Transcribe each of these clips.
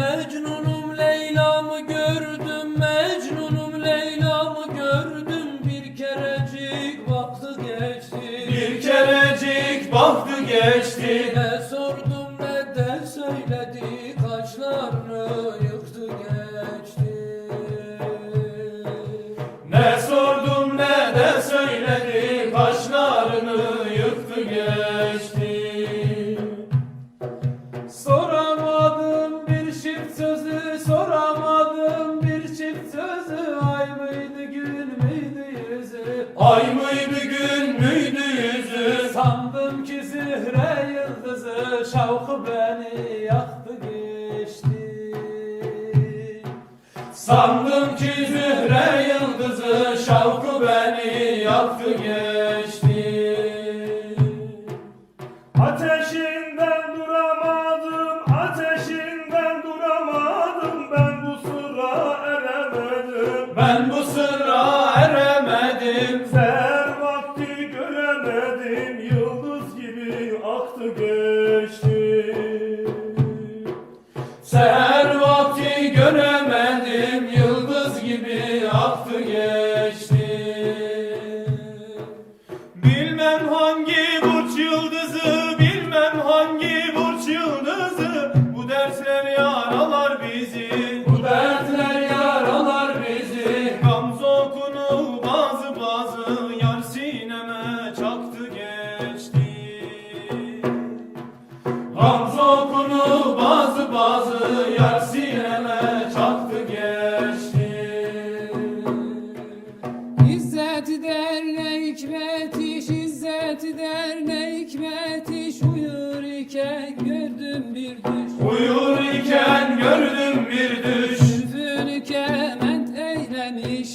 Mecnunum Leyla'mı gördüm Mecnunum Leyla'mı gördüm. Bir kerecik vakti geçti. Bir kerecik baktı geçti. Ne sordum ne de söyledi. Kaşlarını yıktı geçti. Ne sordum ne de söyledi. Kaşlarını yıktı geçti Ay mıydı gün müydü yüzü? Sandım ki zühre yıldızı. Şavkı beni yaktı geçti. Sandım ki zühre yıldızı. Şavkı beni yaktı geçti. Ateşinden duramadım, ateşinden duramadım. Ben bu sıra eremedim. Ben bu sırra eremedim Seher vakti göremedim Yıldız gibi aktı geçti. Bilmem hangi burç yıldızı Bilmem hangi burç yıldızı. Bu dersler yaralar bizi. Bu dertler yaralar bizi. Gamze okunu bazı bazı Yar sineme çaktı geçti. Gamze Yar sineme çaktı geçti. İzzet derle hikmet İzzet derle hikmet Uyur iken gördüm bir düş. Uyur iken gördüm bir düş. Üzün kement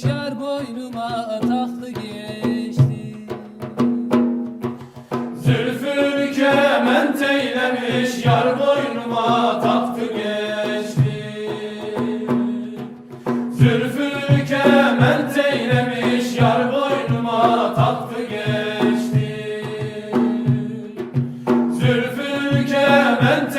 Yar boynuma taktı geçti. Zülfün kement eylemiş Yar boynuma taktı Zülfünü kement eylemiş yar boynuma tatkı geçti. Zülfünü kement